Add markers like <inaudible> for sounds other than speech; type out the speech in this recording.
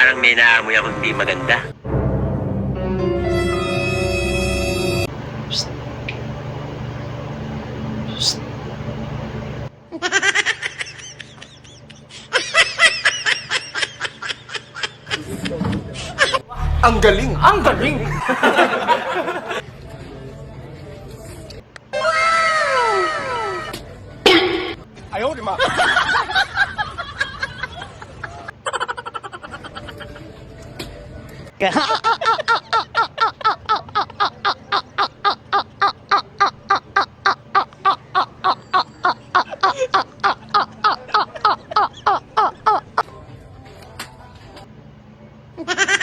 Parang may naamoy ako hindi maganda. Ang galing! Ang galing! Ayaw, di ma. <laughs> 个。哈哈哈哈哈！